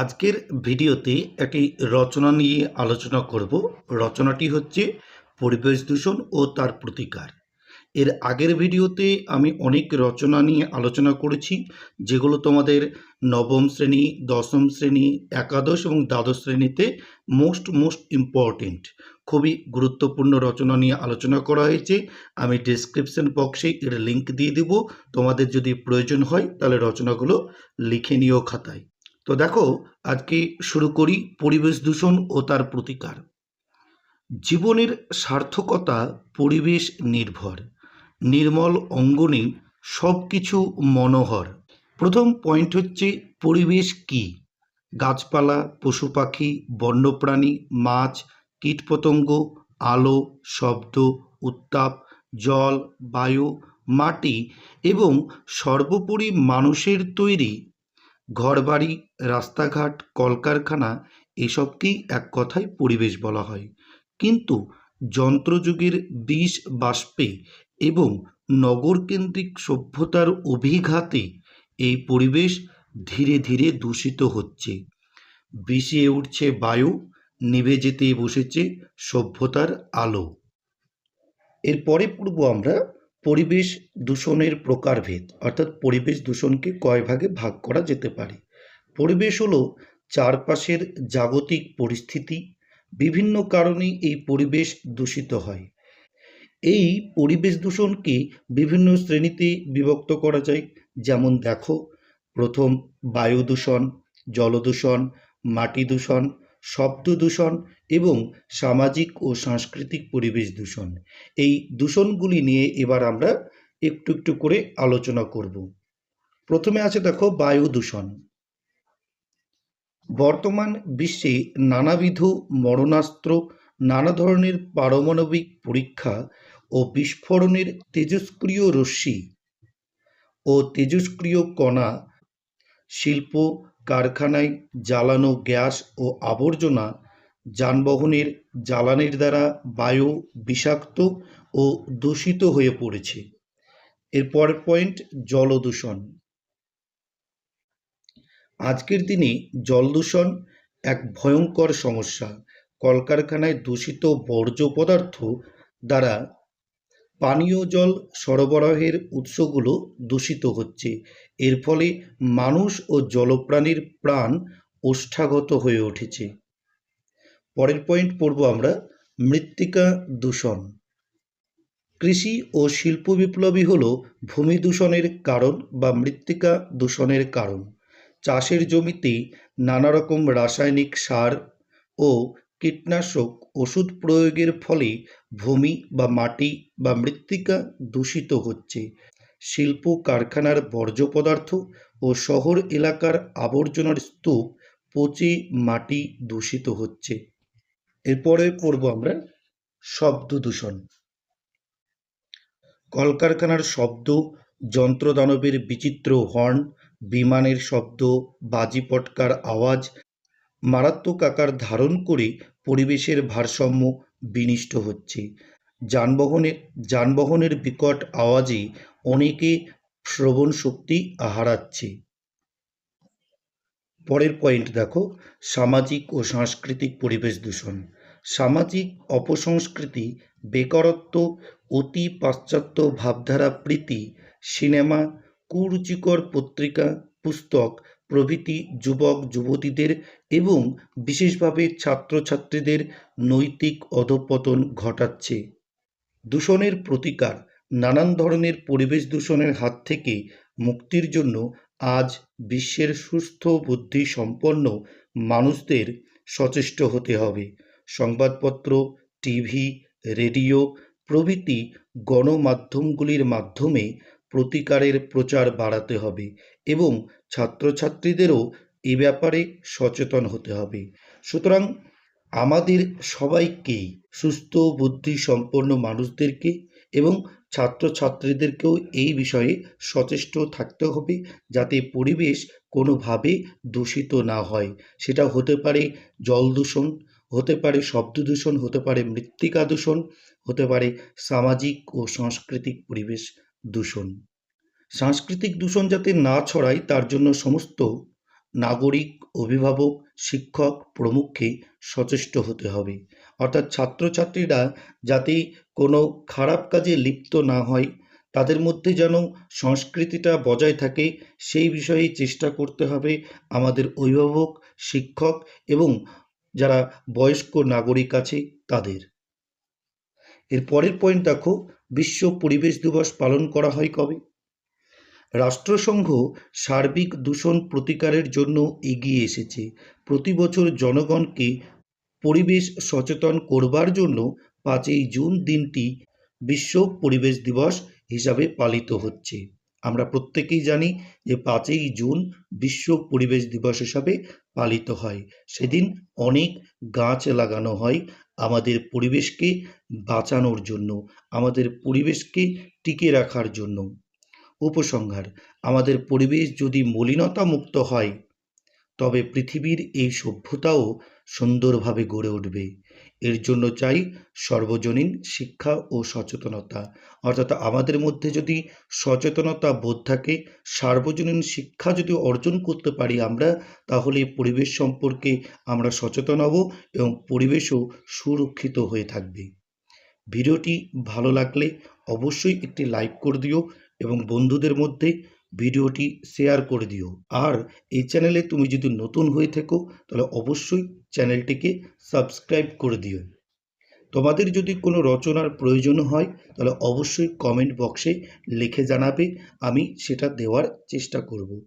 আজকের ভিডিওতে একটি রচনা নিয়ে আলোচনা করব। রচনাটি হচ্ছে পরিবেশ দূষণ ও তার প্রতিকার। এর আগের ভিডিওতে আমি অনেক রচনা নিয়ে আলোচনা করেছি, যেগুলো তোমাদের নবম শ্রেণি, দশম শ্রেণি, একাদশ এবং দ্বাদশ শ্রেণীতে মোস্ট মোস্ট ইম্পর্টেন্ট, খুবই গুরুত্বপূর্ণ রচনা নিয়ে আলোচনা করা হয়েছে। আমি ডেসক্রিপশন বক্সে এর লিঙ্ক দিয়ে দেব। তোমাদের যদি প্রয়োজন হয়, তাহলে রচনাগুলো লিখে নিও খাতায়। তো দেখো, আজকে শুরু করি পরিবেশ দূষণ ও তার প্রতিকার। জীবনের সার্থকতা পরিবেশ নির্ভর, নির্মল অঙ্গনে সব কিছু মনোহর। প্রথম পয়েন্ট হচ্ছে পরিবেশ কি? গাছপালা, পশু পাখি, বন্যপ্রাণী, মাছ, কীটপতঙ্গ, আলো, শব্দ, উত্তাপ, জল, বায়ু, মাটি এবং সর্বোপরি মানুষের তৈরি ঘরবাড়ি, রাস্তাঘাট, কলকারখানা এসবকেই এক কথায় পরিবেশ বলা হয়? কিন্তু যন্ত্রযুগের বিষ বাষ্পে এবং নগরকেন্দ্রিক সভ্যতার অভিঘাতে এই পরিবেশ ধীরে ধীরে দূষিত হচ্ছে। বিষিয়ে উঠছে বায়ু, নিভে যেতে বসেছে সভ্যতার আলো। এরপরে পড়ব আমরা পরিবেশ দূষণের প্রকারভেদ, অর্থাৎ পরিবেশ দূষণকে কয় ভাগে ভাগ করা যেতে পারে। পরিবেশ হলো চারপাশের জাগতিক পরিস্থিতি, বিভিন্ন কারণে এই পরিবেশ দূষিত হয়। এই পরিবেশ দূষণকে বিভিন্ন শ্রেণীতে বিভক্ত করা যায়। যেমন দেখো, প্রথম বায়ু দূষণ জলদূষণ মাটি দূষণ শব্দ দূষণ এবং সামাজিক ও সাংস্কৃতিক পরিবেশ দূষণ। এই দূষণগুলি নিয়ে এবার আমরা একটু একটু করে আলোচনা করব। প্রথমে আছে দেখো বায়ু দূষণ। বর্তমান বিশ্বে নানাবিধ মরণাস্ত্র, নানা ধরনের পারমাণবিক পরীক্ষা ও বিস্ফোরণের তেজস্ক্রিয় রশ্মি ও তেজস্ক্রিয় কণা, শিল্প কারখানায় জ্বালানো গ্যাস ও আবর্জনা যানবাহনের জ্বালানির দ্বারা বায়ু বিষাক্ত ও দূষিত হয়ে পড়েছে। এরপর পয়েন্ট, জল দূষণ। আজকের দিনে জল দূষণ এক ভয়ঙ্কর সমস্যা। কলকারখানায় দূষিত বর্জ্য পদার্থ দ্বারা পানীয় জল সরবরাহের উৎসগুলো দূষিত হচ্ছে। এর ফলে মানুষ ও জলপ্রাণীর প্রাণ ওষ্ঠাগত হয়ে উঠেছে। পরের পয়েন্ট পড়ব আমরা, মৃত্তিকা দূষণ। কৃষি ও শিল্প বিপ্লবী হল ভূমি দূষণের কারণ বা মৃত্তিকা দূষণের কারণ। চাষের জমিতে নানা রকম রাসায়নিক সার ও কীটনাশক ওষুধ প্রয়োগের ফলে ভূমি বা মাটি বা মৃত্তিকা দূষিত হচ্ছে। শিল্প কারখানার বর্জ্য পদার্থ ও শহর এলাকার আবর্জনার স্তূপ পচে মাটি দূষিত হচ্ছে। এরপরে পড়ব আমরা শব্দ দূষণ। কলকারখানার শব্দ, যন্ত্রদানবের বিচিত্র হর্ন, বিমানের শব্দ, বাজি পটকার আওয়াজ মারাত্মক আকার ধারণ করে পরিবেশের ভারসাম্য বিনষ্ট হচ্ছে। যানবাহনের যানবাহনের বিকট আওয়াজে অনেকে শ্রবণ শক্তি হারাচ্ছে। পরের পয়েন্ট দেখো, সামাজিক ও সাংস্কৃতিক পরিবেশ দূষণ। সামাজিক অপসংস্কৃতি, বেকারত্ব, অতি পাশ্চাত্য ভাবধারা প্রীতি, সিনেমা, কুরুচিকর পত্রিকা, পুস্তক প্রভৃতি যুবক, যুবতীদের এবং বিশেষভাবে ছাত্রছাত্রীদের নৈতিক অধঃপতন ঘটাচ্ছে। দূষণের প্রতিকার, নানান ধরনের পরিবেশ দূষণের হাত থেকে মুক্তির জন্য আজ বিশ্বের সুস্থ বুদ্ধি সম্পন্ন মানুষদের সচেষ্ট হতে হবে। সংবাদপত্র, টিভি, রেডিও প্রভৃতি গণমাধ্যমগুলির মাধ্যমে প্রতিকারের প্রচার বাড়াতে হবে এবং ছাত্রছাত্রীদেরও এ ব্যাপারে সচেতন হতে হবে। সুতরাং আমাদের সবাইকেই সুস্থ বুদ্ধি সম্পন্ন মানুষদেরকে এবং ছাত্রছাত্রীদেরকেও এই বিষয়ে সচেষ্ট থাকতে হবে যাতে পরিবেশ কোনোভাবে দূষিত না হয়। সেটা হতে পারে জল দূষণ, হতে পারে শব্দ দূষণ, হতে পারে মৃত্তিকা দূষণ, হতে পারে সামাজিক ও সাংস্কৃতিক পরিবেশ। দূষণ। সাংস্কৃতিক দূষণ যাতে না ছড়ায়, তার জন্য সমস্ত নাগরিক, অভিভাবক, শিক্ষক প্রমুখকে সচেষ্ট হতে হবে। অর্থাৎ ছাত্রছাত্রীরা যাতে কোনো খারাপ কাজে লিপ্ত না হয়, তাদের মধ্যে যেন সংস্কৃতিটা বজায় থাকে, সেই বিষয়ে চেষ্টা করতে হবে আমাদের অভিভাবক, শিক্ষক এবং যারা বয়স্ক নাগরিক আছে, তাদের। এর পরের পয়েন্ট দেখো বিশ্ব পরিবেশ দিবস পালন করা হয় কবে? রাষ্ট্রসংঘ সার্বিক দূষণ প্রতিকারের জন্য এগিয়ে এসেছে। প্রতি বছর জনগণকে পরিবেশ সচেতন করবার জন্য পাঁচই জুন দিনটি বিশ্ব পরিবেশ দিবস হিসাবে পালিত হচ্ছে। আমরা প্রত্যেকেই জানি যে পাঁচই জুন বিশ্ব পরিবেশ দিবস হিসাবে পালিত হয়। সেদিন অনেক গাছ লাগানো হয় আমাদের পরিবেশকে বাঁচানোর জন্য, আমাদের পরিবেশকে টিকে রাখার জন্য। উপসংহার, আমাদের পরিবেশ যদি মলিনতা মুক্ত হয়, তবে পৃথিবীর এই সভ্যতাও সুন্দরভাবে গড়ে উঠবে। এর জন্য চাই সর্বজনীন শিক্ষা ও সচেতনতা। অর্থাৎ আমাদের মধ্যে যদি সচেতনতা বোধ থাকে, সার্বজনীন শিক্ষা যদি অর্জন করতে পারি আমরা, তাহলে পরিবেশ সম্পর্কে আমরা সচেতন হব এবং পরিবেশও সুরক্ষিত হয়ে থাকবে। ভিডিওটি ভালো লাগলে অবশ্যই একটি লাইক করে দিও এবং বন্ধুদের মধ্যে ভিডিওটি শেয়ার করে দিও। আর এই চ্যানেলে তুমি যদি নতুন হয়ে থেকো, তাহলে অবশ্যই চ্যানেলটিকে সাবস্ক্রাইব করে দিও। তোমাদের যদি কোনো রচনার প্রয়োজন হয়, তাহলে অবশ্যই কমেন্ট বক্সে লিখে জানাবে, আমি সেটা দেওয়ার চেষ্টা করব।